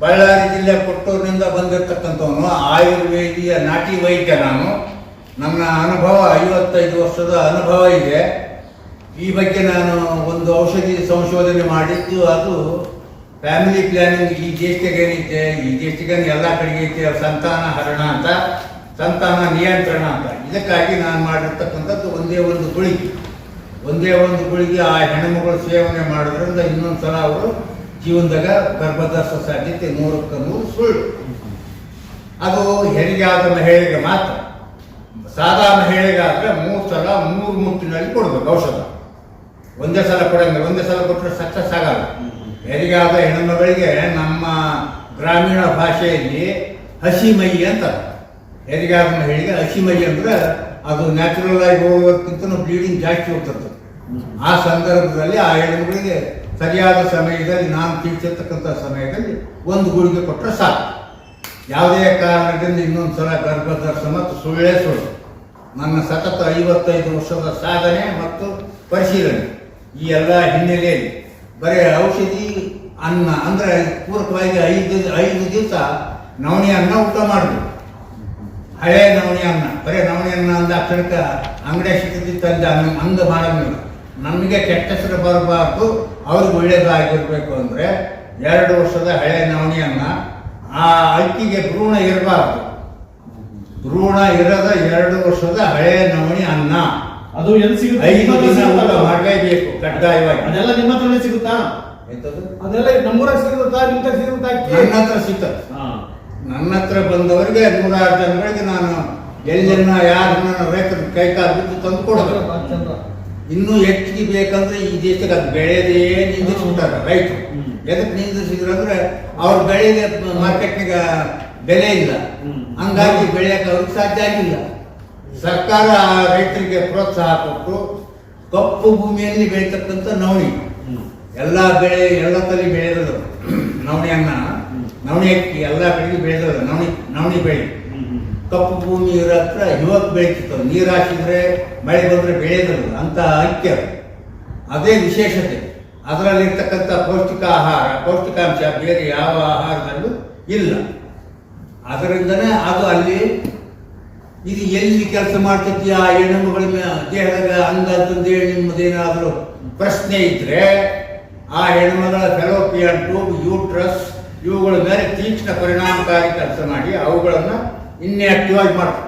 ಬಳ್ಳಾರಿ ಜಿಲ್ಲೆ ಕೊಟ್ಟೂರಿನಿಂದ ಬಂದಿರತಕ್ಕಂಥವನು ಆಯುರ್ವೇದಿಯ ನಾಟಿ ವೈದ್ಯ ನಾನು. ನನ್ನ ಅನುಭವ ಐವತ್ತೈದು ವರ್ಷದ ಅನುಭವ ಇದೆ. ಈ ಬಗ್ಗೆ ನಾನು ಒಂದು ಔಷಧಿ ಸಂಶೋಧನೆ ಮಾಡಿದ್ದು, ಅದು ಫ್ಯಾಮಿಲಿ ಪ್ಲಾನಿಂಗ್. ಈ ದೇಶಕ್ಕೆ ಏನೈತೆ ಈ ದೇಶಕ್ಕೆ ಎಲ್ಲ ಕಡೆಗೆ ಐತೆ, ಸಂತಾನ ಹರಣ ಅಂತ, ಸಂತಾನ ನಿಯಂತ್ರಣ ಅಂತ. ಇದಕ್ಕಾಗಿ ನಾನು ಮಾಡಿರ್ತಕ್ಕಂಥದ್ದು ಒಂದೇ ಒಂದು ಗುಳಿಗೆ. ಒಂದೇ ಒಂದು ಗುಳಿಗೆ ಆ ಹೆಣ್ಣುಮಗಳು ಸೇವನೆ ಮಾಡೋದ್ರಿಂದ ಇನ್ನೊಂದು ಸಲ ಅವರು ಜೀವನದಾಗ ಗರ್ಭದ ಸಾಧ್ಯತೆ ನೂರಕ್ಕೆ ನೂರು ಸುಳ್ಳು. ಅದು ಹೆರಿಗೆ ಆದ ಮಹಿಳೆಗೆ ಮಾತ್ರ. ಸಾದಾ ಮಹಿಳೆಗಾದ್ರೆ ಮೂರು ಸಲ, ಮೂರು ಮುಟ್ಟಿನಲ್ಲಿ ಕೊಡ್ಬೇಕು ಔಷಧ. ಒಂದೇ ಸಲ ಕೊಡಂಗಿಲ್ಲ, ಒಂದೇ ಸಲ ಕೊಟ್ಟರೆ ಸಕ್ಸಸ್ ಆಗಲ್ಲ. ಹೆರಿಗೆ ಆದ ಹೆಣ್ಣುಮಗಳಿಗೆ ನಮ್ಮ ಗ್ರಾಮೀಣ ಭಾಷೆಯಲ್ಲಿ ಹಸಿ ಮೈ ಅಂತ ಹೆರಿಗೆ ಆದ ಮಹಿಳೆಗೆ ಹಸಿ ಮೈ ಅಂದ್ರೆ ಅದು ನ್ಯಾಚುರಲ್ ಆಗಿ ಹೋಗೋದಕ್ಕಿಂತ ಬ್ಲೀಡಿಂಗ್ ಜಾಸ್ತಿ ಹೋಗ್ತದೆ. ಆ ಸಂದರ್ಭದಲ್ಲಿ ಆ ಹೆಣ್ಣುಗಳಿಗೆ ಸರಿಯಾದ ಸಮಯದಲ್ಲಿ ನಾನು ತಿಳಿಸಿರ್ತಕ್ಕಂಥ ಸಮಯದಲ್ಲಿ ಒಂದು ಗುಳಿಗೆ ಕೊಟ್ಟರೆ ಸಾಕು. ಯಾವುದೇ ಕಾರಣದಿಂದ ಇನ್ನೊಂದು ಸಲ ಗರ್ಭಧರ್ಸ ಮತ್ತು ಸುಳ್ಳೇ ಸುಳ್ಳು. ನನ್ನ ಸತತ ಐವತ್ತೈದು ವರ್ಷದ ಸಾಧನೆ ಮತ್ತು ಪರಿಶೀಲನೆ ಈ ಎಲ್ಲ ಹಿನ್ನೆಲೆಯಲ್ಲಿ. ಬರೀ ಔಷಧಿ ಅನ್ನ ಅಂದ್ರೆ ಪೂರಕವಾಗಿ ಐದು ಐದು ದಿವಸ ನವಣಿ ಅನ್ನ ಊಟ ಮಾಡಬೇಕು. ಹಳೆ ನವಣಿ ಅನ್ನ, ಬರೀ ನವಣಿ ಅನ್ನ ಅಂದ ಅಕ್ಷರಕ್ಕೆ ಅಂಗಡಿ ಸಿಕ್ಕಿ ತಂದು ಹಂಗ ಮಾಡಂಗಿಲ್ಲ ನಮಗೆ ಕೆಟ್ಟ ಹೆಸರು ಬರಬಾರ್ದು ಅವ್ರಿಗೆ ಒಳ್ಳೇದಾಗಿರಬೇಕು ಅಂದರೆ ಎರಡು ವರ್ಷದ ಹಳೆಯ ನವಣಿಯನ್ನು ಅನ್ನ ಆ ಅಕ್ಕಿಗೆ ಭ್ರೂಣ ಇರಬಾರ್ದು. ಭ್ರೂಣ ಇರದ ಎರಡು ವರ್ಷದ ಹಳೆಯ ನವಣಿ ಅನ್ನ. ಅದು ಎಲ್ಲಿ ಸಿಗುತ್ತೆ? ಐದು ದಿನ ಊಟ? ಮಾಡಲೇಬೇಕು ಕಡ್ಡಾಯವಾಗಿ. ಅದೆಲ್ಲ ನಿಮ್ಮ ಹತ್ರನೇ ಸಿಗುತ್ತಾ? ಅದೆಲ್ಲ ನಮ್ಮೂರಾಗ ಸಿಗುತ್ತಾ? ನಿಮ್ಮ ಹತ್ರ ಸಿಗುತ್ತಾ ಅಕ್ಕಿ? ನನ್ನ ಹತ್ರ ಸಿಗ್ತದೆ. ಹಾ. ನನ್ನ ಹತ್ರ ಬಂದವರಿಗೆ ನೂರಾರು ಜನಗಳಿಗೆ ನಾನು ಎಲ್ಲರನ್ನು ಯಾರನ್ನ ರೈತರ ಕೈ ಕಾಲು ಬಿದ್ದು ತಂದು ಕೊಡಬೇಕು. ಇನ್ನೂ ಹೆಚ್ಚಿಗೆ ಬೇಕಂದ್ರೆ ಈ ದೇಶಕ್ಕೆ ಅದು ಬೆಳೆಯದೇ ನಿಂದಿಸ್ಬಿಟ್ಟಾರ ರೈತರು. ಎದಕ್ಕೆ ನಿಂದಿಸಿದ್ರು ಅಂದ್ರೆ ಅವ್ರು ಬೆಳೆಗೆ ಮಾರ್ಕೆಟ್ನಾಗ ಬೆಲೆ ಇಲ್ಲ. ಹಂಗಾಗಿ ಬೆಳೆಯಕ್ಕೆ ಅವ್ರಿಗೆ ಸಾಧ್ಯ ಆಗಿಲ್ಲ. ಸರ್ಕಾರ ಆ ರೈತರಿಗೆ ಪ್ರೋತ್ಸಾಹ ಕೊಟ್ಟು ಕಪ್ಪು ಭೂಮಿಯಲ್ಲಿ ಬೆಳೀತಕ್ಕಂಥ ನವಣಿ. ಎಲ್ಲ ಬೆಳೆ ಎಲ್ಲ ತಲೆ ಬೆಳೆದೋದು ನವಣಿ ಅನ್ನ ನವಣಿ ಅಕ್ಕಿ ಎಲ್ಲ ಬೆಳೆಗೆ ಬೆಳೆಯೋದು ನವಣಿ ನವಣಿ ಬೆಳೆ. ಕಪ್ಪು ಭೂಮಿ ಇರೋ ಹತ್ರ ಇವತ್ತು ಬೆಳೀತಿತ್ತು ನೀರು ಹಾಕಿದ್ರೆ ಮಳೆ ಬಂದರೆ ಬೆಳೆಯೋದಿಲ್ಲ ಅಂತ ಐಕ್ಯ. ಅದು. ವಿಶೇಷತೆ. ಅದರಲ್ಲಿರ್ತಕ್ಕಂಥ ಪೌಷ್ಟಿಕ ಆಹಾರ, ಪೌಷ್ಟಿಕಾಂಶ ಬೇರೆ ಯಾವ ಆಹಾರದಲ್ಲೂ ಇಲ್ಲ. ಅದರಿಂದನೇ ಅದು ಅಲ್ಲಿ, ಇದು ಎಲ್ಲಿ ಕೆಲಸ ಮಾಡ್ತೈತಿ ಆ ದೇಹದಾಗ ಹಂಗ ಅಂತಂದೇಳಿ ನಿಮ್ಮದೇನಾದರೂ ಪ್ರಶ್ನೆ ಇದ್ರೆ, ಆ ಹೆಣ್ಮಗಳ ಫೆಲೋಪಿಯನ್ ಟ್ಯೂಬ್ ಯೂಟ್ರಸ್ ಇವುಗಳ ಮೇಲೆ ತೀಕ್ಷ್ಣ ಪರಿಣಾಮಕಾರಿ ಕೆಲಸ ಮಾಡಿ, ಅವುಗಳನ್ನ ಇನ್ನೇ ಆಕ್ಟಿವ್ ಆಗಿ ಮಾಡ್ತಾರೆ.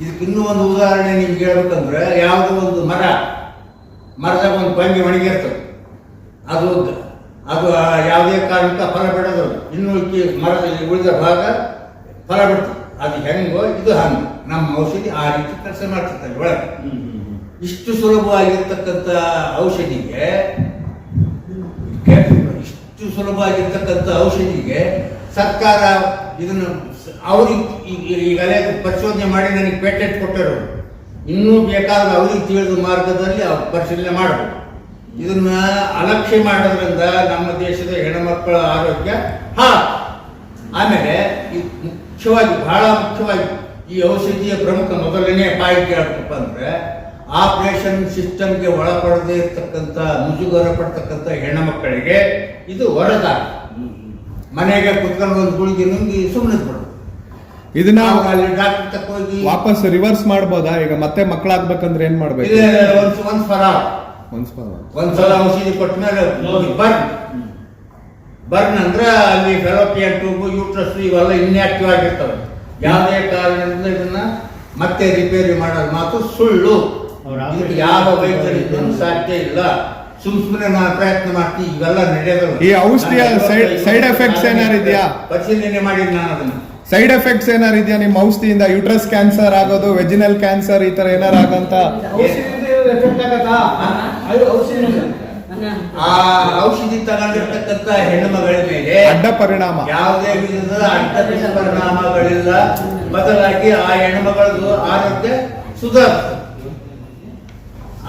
ಇದಕ್ಕೆ ಇನ್ನೂ ಒಂದು ಉದಾಹರಣೆ ನಿಮ್ಗೆ ಹೇಳ್ಬೇಕಂದ್ರೆ ಯಾವುದೋ ಒಂದು ಮರ ಮರದಾಗ ಒಂದು ಕೊಂಗೆ ಒಣಗಿರ್ತದೆ ಅದು ಅದು ಯಾವುದೇ ಕಾರಣಕ್ಕ ಫಲ ಬಿಡೋದು ಇನ್ನೂ ಮರದಲ್ಲಿ ಉಳಿದ ಭಾಗ ಫಲ ಬಿಡ್ತದೆ ಅದು ಹೆಂಗೋ ಇದು ಹಂಗೆ ನಮ್ಮ ಔಷಧಿ ಆ ರೀತಿ ಕೆಲಸ ಮಾಡ್ತಿರ್ತಾರೆ ಒಳಗೆ. ಇಷ್ಟು ಸುಲಭವಾಗಿರ್ತಕ್ಕಂಥ ಔಷಧಿಗೆ, ಇಷ್ಟು ಸುಲಭವಾಗಿರ್ತಕ್ಕಂಥ ಔಷಧಿಗೆ ಸರ್ಕಾರ ಇದನ್ನು ಅವ್ರಿಗೆ ಈಗ- ಈಗಲೇ ಪರಿಶೋಧನೆ ಮಾಡಿ ನನಗೆ ಪೇಟೆಂಟ್ ಕೊಟ್ಟರು. ಇನ್ನೂ ಬೇಕಾದ ಅವ್ರಿಗೆ ತಿಳಿದ ಮಾರ್ಗದಲ್ಲಿ ಪರಿಶೀಲನೆ ಮಾಡಬೇಕು. ಇದನ್ನ ಅಲಕ್ಷ್ಯ ಮಾಡೋದ್ರಿಂದ ನಮ್ಮ ದೇಶದ ಹೆಣ್ಣುಮಕ್ಕಳ ಆರೋಗ್ಯ ಹಾ ಆಮೇಲೆ ಮುಖ್ಯವಾಗಿ, ಬಹಳ ಮುಖ್ಯವಾಗಿ ಈ ಔಷಧಿಯ ಪ್ರಮುಖ ಮೊದಲನೇ ಪಾಯಿಂಟ್ ಕೇಳಪ್ಪ ಅಂದ್ರೆ, ಆಪರೇಷನ್ ಸಿಸ್ಟಮ್ಗೆ ಒಳಪಡದೇ ಇರ್ತಕ್ಕಂಥ ಮುಜುಗರ ಪಡ್ತಕ್ಕಂಥ ಹೆಣ್ಣುಮಕ್ಕಳಿಗೆ ಇದು ಹ್ಮ್. ಮನೆಗೆ ಕುತ್ಕೊಂಡು ಒಂದು ಗುಳಿಗೆ ನುಂಗಿ ಸುಮ್ಮನೆ ಬಿಡೋದು ಇದನ್ನ ನಾವು ಅಲ್ಲಿ ಡಾಕ್ಟರ್ ತಕ್ಕ ಹೋಗಿ ವಾಪಸ್ ರಿವರ್ಸ್ ಮಾಡ್ಬೋದಾ? ಈಗ ಮತ್ತೆ ಮಕ್ಕಳಾಗ್ಬೇಕಂದ್ರೆ ಏನ್ ಮಾಡ್ಬೇಕು? ಒಂದು ಸಲ ಒಂದ್ ಸಲ ಔಷಧಿ ಕೊಟ್ಟ ಮೇಲೆ ಬರ್ನ್. ಬರ್ನ್ ಅಂದ್ರೆ ಅಲ್ಲಿ ಫೆಲೋಪಿಯನ್ ಟ್ಯೂಬ್ ಯೂಟ್ರಸ್ ಇವೆಲ್ಲ ಇನ್ಆಕ್ಟಿವ್ ಆಗಿರ್ತವೆ. ಯಾವುದೇ ಕಾರಣದಿಂದ ಇದನ್ನ ಮತ್ತೆ ರಿಪೇರಿ ಮಾಡೋದು ಮಾತು ಸುಳ್ಳು. ಯಾವ ವೈದ್ಯರಿಗೂ ಸಾಧ್ಯ ಇಲ್ಲ. ಸುಮ್ ಸುಮ್ಮನೆ ನಾ ಪ್ರಯತ್ನ ಮಾಡ್ತೀನಿ ಇವೆಲ್ಲ ನಡೆಯೋದಿಲ್ಲ ಈ ಔಷಧಿಯ ಸೈಡ್ ಸೈಡ್ ಎಫೆಕ್ಟ್ಸ್ ಏನಾರು ಇದೆಯಾ? ಪರಿಶೀಲನೆ ಮಾಡಿದ್ದು ನಾನು ಅದನ್ನ. ಸೈಡ್ ಎಫೆಕ್ಟ್ಸ್ ಏನಾರು ಇದೆಯಾ ನಿಮ್ಮ ಔಷಧಿಯಿಂದ? ಯುಟ್ರಸ್ ಕ್ಯಾನ್ಸರ್ ಆಗೋದು ವೆಜಿನಲ್ ಕ್ಯಾನ್ಸರ್ ಈ ತರ ಏನಾರು ಆಗಂತ. ಆ ಔಷಧಿ ತಗೊಂಡಿರ್ತಕ್ಕಂಥ ಹೆಣ್ಣುಮಗಳ ಮೇಲೆ ಅಡ್ಡ ಪರಿಣಾಮ. ಯಾವುದೇ ವಿಧದ ಅಡ್ಡ ಪರಿಣಾಮಗಳಿಲ್ಲ ಬದಲಾಗಿ ಆ ಹೆಣ್ಣುಮಗಳದು ಆರೋಗ್ಯ ಸುಧಾರಿಸ್ತದೆ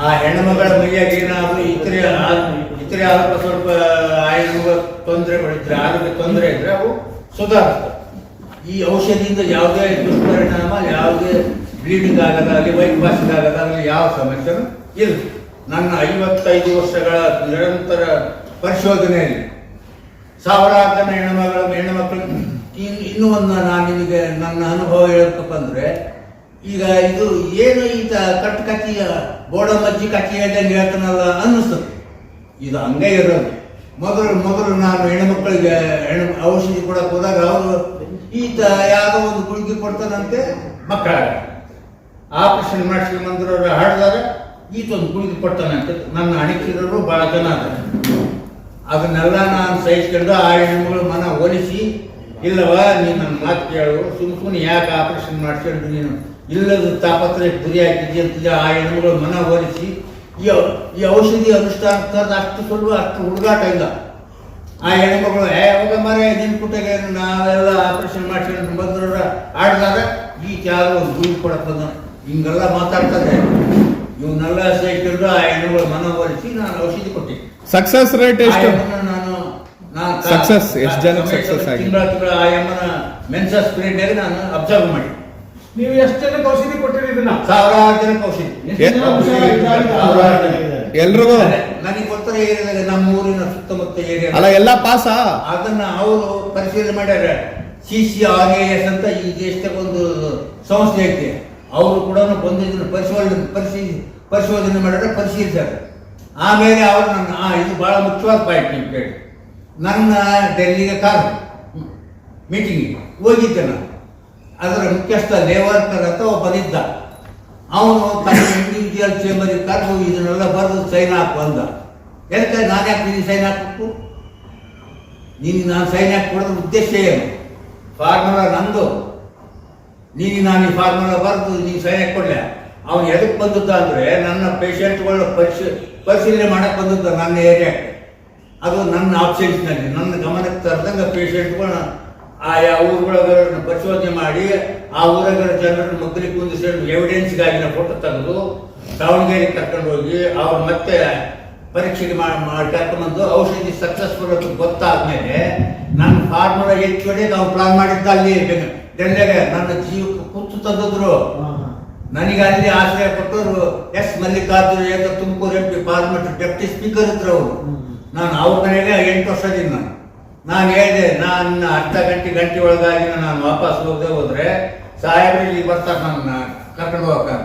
ಆ ಹೆಣ್ಣು ಮಗಳ ಮೈಯಾಗಿ ಏನಾದ್ರು ಇತರೆ ಇತರೆ ಅಲ್ಪ ಸ್ವಲ್ಪ ಆಯುರ್ವ ತೊಂದರೆ ಮಾಡಿದ್ರೆ, ಆರೋಗ್ಯ ತೊಂದರೆ ಇದ್ರೆ ಅವು ಸುಧಾರಿಸ್ತವೆ. ಈ ಔಷಧಿಯಿಂದ ಯಾವುದೇ ದುಷ್ಪರಿಣಾಮ, ಯಾವುದೇ ಬ್ಲೀಡಿಂಗ್ ಆಗದಾಗಲಿ ವೈಟ್ ವಾಷಿಂಗ್ ಆಗದಾಗಲಿ ಯಾವ ಸಮಸ್ಯೆನೂ ಇಲ್ಲ. ನನ್ನ ಐವತ್ತೈದು ವರ್ಷಗಳ ನಿರಂತರ ಪರಿಶೋಧನೆಯಲ್ಲಿ ಸಾವಿರಾರು ಜನ ಹೆಣ್ಣುಮಗಳ ಹೆಣ್ಣು ಮಕ್ಕಳು, ಇನ್ನೂ ಒಂದು ನಾನು ನಿಮಗೆ ನನ್ನ ಅನುಭವ ಈಗ ಇದು ಏನು ಈತ ಕಟ್ ಕಥೆಯ ಬೋಡ ಮಜ್ಜಿ ಕಥೆಯ ಹೇಳ್ತಾನಲ್ಲ ಅನ್ನಿಸ್ತದೆ ಇದು ಹಂಗೆ ಇರೋದು. ಮೊದಲು ಮೊದಲು ನಾನು ಹೆಣ್ಣುಮಕ್ಕಳಿಗೆ ಹೆಣ್ಣು ಔಷಧಿ ಕೊಡಕ್ಕೆ ಹೋದಾಗ ಅವರು ಈತ ಯಾವುದೋ ಒಂದು ಗುಳಿಗೆ ಕೊಡ್ತಾನಂತೆ. ಮಕ್ಕಳ ಆಪರೇಷನ್ ಮಾಡಿಸಿ ಬಂದಿರೋರು ಹಾಡಿದಾಗ ಈತ ಒಂದು ಗುಳಿಗೆ ಕೊಡ್ತಾನಂತೆ. ನನ್ನ ಅಣಿಕಿರೋರು ಭಾಳ ಜನ ಅದನ್ನೆಲ್ಲ ನಾನು ಸಹಿಸ್ಕೊಂಡು ಆ ಹೆಣ್ಮಗಳು ಮನ ಒಲಿಸಿ ಇಲ್ಲವ ನೀನು ನನ್ನ ಮಾತು ಕೇಳು. ಸುಮ್ ಸುಮ್ಮನೆ ಯಾಕೆ ಆಪರೇಷನ್ ಮಾಡಿಸ್ಕೊಂಡು ನೀನು? ಇಲ್ಲದ ತಾಪತ್ರಕ್ಕೆ ಗುರಿ ಅಂತ ಆ ಹೆಣ್ಣುಗಳು ಮನ ಹೋಲಿಸಿ ಈ ಈ ಔಷಧಿ ಅನುಷ್ಠಾನ ತರದ ಅಷ್ಟು ಸುಲಭ ಅಷ್ಟು ಹುಡುಗಾಟ ಇಲ್ಲ. ಆ ಹೆಣ್ಮಗಳು ಏ ಹೋಗ ಮರ ನಿನ್ ಪುಟ್ಟಗೆ ನಾವೆಲ್ಲ ಆಪರೇಷನ್ ಮಾಡ್ಕೊಂಡು ಬಂದ್ರ ಆಡಿದಾಗ ಈ ಕೆಲವು ಒಂದು ಗುಳಿ ಕೊಡಕ್ ಬಂದ ಹಿಂಗೆಲ್ಲ ಮಾತಾಡ್ತಾರೆ. ಇವನ್ನೆಲ್ಲ ಸೇರಿಕೊಂಡು ಆ ಹೆಣ್ಣುಗಳು ಮನ ಹೋಲಿಸಿ ನಾನು ಔಷಧಿ ಕೊಟ್ಟೆ. ಸಕ್ಸಸ್ ರೇಟ್ ಎಷ್ಟು? ಆಯಮ್ಮನ ಎಷ್ಟು ಜನಕ್ಕೆ ಸಮಯಕ್ಕೆ ಆಗಿದೆ? ತಿಂಗಳ ತಿಂಗಳ ಆಯಮ್ಮನ ಮೆನ್ಸಸ್ ಪೀರಿಯಡ್ ನಾನು ಅಬ್ಸರ್ವ್ ಮಾಡಿ ನೀವು ಎಷ್ಟು ಜನಕ್ಕೆ ಔಷಧಿ ಕೊಟ್ಟಿರಿ ಇದನ್ನ? ಸಾವಿರಾರು ಜನಕ್ಕೆ ಔಷಧಿ ಎಷ್ಟು ಜನ ಹುಷಾರಾಗಿದ್ದಾರೆ? ಸಾವಿರಾರು ಜನ. ಎಲ್ರಿಗೂ? ನನಗೆ ಗೊತ್ತಿರೋ ಏರಿಯಾದಲ್ಲಿ ನಮ್ಮ ಊರಿನ ಸುತ್ತಮುತ್ತ ಏರಿಯಾ. ಅಲ್ಲ ಎಲ್ಲ ಪಾಸ? ಅದನ್ನ ಅವರು ಪರಿಶೀಲನೆ ಮಾಡ್ಯಾರ C C R A S ಅಂತ ಈ ದೇಶದಾಗ ಒಂದು ಸಂಸ್ಥೆ ಐತಿ. ಅವರು ಕೂಡ ಬಂದು ಇದನ್ನ ಪರಿಶೋಧನೆ ಪರಿಶೀ ಪರಿಶೋಧನೆ ಮಾಡ್ಯಾರ ಪರಿಶೀಲಿಸ್ಯಾರ. ಆಮೇಲೆ ಅವ್ರು ನನ್ನ ಆ ಇದು ಬಹಳ ಮುಖ್ಯವಾದ ಪಾಯಿಂಟ್ ನಿಮ್ಗೆ ಕೇಳಿ ನನ್ನ ಡೆಲ್ಲಿಗೆ ಕಾರ್ ಮೀಟಿಂಗಿಗೆ ಹೋಗಿದ್ದೆ ನಾನು. ಅದರ ಮುಖ್ಯಸ್ಥ ಲೇವರ್ಕರ್ ಅಂತ ಒಬ್ಬನಿದ್ದ. ಅವನು ತನ್ನ ಇಂಡಿವಿಜುವಲ್ ಚೇಂಬರಿಗೆ ಕರೆದು ಇದನ್ನೆಲ್ಲ ಬರೆದು ಸೈನ್ ಹಾಕು ಅಂದ. ಯಾಕೆ ನಾನು ಯಾಕೆ ನೀನು ಸೈನ್ ಹಾಕಬೇಕು? ನೀನು ನಾನು ಸೈನ್ ಹಾಕಿ ಕೊಡೋದ್ರ ಉದ್ದೇಶ ಏನು? ಫಾರ್ಮರ ನಂದು. ನೀನು ನಾನು ಈ ಫಾರ್ಮುಲಾ ಬರೆದು ನೀನು ಸೈನ್ ಹಾಕಿ ಕೊಡಲೆ? ಅವನು ಎದಕ್ಕೆ ಬಂದದ್ದ ಅಂದರೆ ನನ್ನ ಪೇಷಂಟ್ಗಳ ಪರಿಶೀ, ಪರಿಶೀಲನೆ ಮಾಡಕ್ಕೆ ಬಂದದ್ದ ನನ್ನ ಏರಿಯಾಕ್ಕೆ ಅದು ನನ್ನ ಆಬ್ಸೆನ್ಸ್ನಲ್ಲಿ ನನ್ನ ಗಮನಕ್ಕೆ ತರದಂಗೆ ಪೇಷಂಟ್ಗಳನ್ನ ಆಯಾ ಊರುಗಳನ್ನ ಪರಿಶೋಧನೆ ಮಾಡಿ ಆ ಊರಗಳ ಜನರನ್ನು ಮಕ್ಕಳಿಗೆ ಎವಿಡೆನ್ಸ್ಗಾಗಿ ನಾವು ಫೋಟೋ ತಂದು ದಾವಣಗೆರೆಗೆ ಕರ್ಕೊಂಡು ಹೋಗಿ ಅವ್ರು ಮತ್ತೆ ಪರೀಕ್ಷೆಗೆ ಮಾಡಿ ಮಾಡಿ ಕರ್ಕೊಂಡ್ಬಂದು ಔಷಧಿ ಸಕ್ಸಸ್ಫುಲ್ ಅಂತ ಗೊತ್ತಾದ್ಮೇಲೆ ನನ್ನ ಫಾರ್ಮುಲಾ ಹೆಚ್ಚು ನಾವು ಪ್ಲಾನ್ ಮಾಡಿದ್ದ ಅಲ್ಲಿ. ಡೆಲ್ಲಿಗೆ ನನ್ನ ಜೀವಕ್ಕೆ ಕುತ್ತು ತಂದಿದ್ರು. ನನಗೆ ಅಲ್ಲಿ ಆಶ್ರಯ ಕೊಟ್ಟರು S Mallikarjuna Tumakuru M P parliament deputy speaker ಇದ್ರು ಅವರು. ನಾನು ಅವ್ರ ಮನೆಗೆ ಎಂಟು ವರ್ಷದಿಂದ ನಾನು. ನಾನು ಹೇಳಿದೆ, ನಾನು ಅರ್ಧ ಗಂಟೆ ಗಂಟೆ ಒಳಗಾಗಿ ನಾನು ವಾಪಸ್ ಹೋಗದೆ ಹೋದ್ರೆ ಸಾಹೇಬ್ರು ಇಲ್ಲಿ ಬರ್ತಾರೆ ನನ್ನ ಕರ್ಕೊಂಡು ಹೋಗಕ್ಕೆ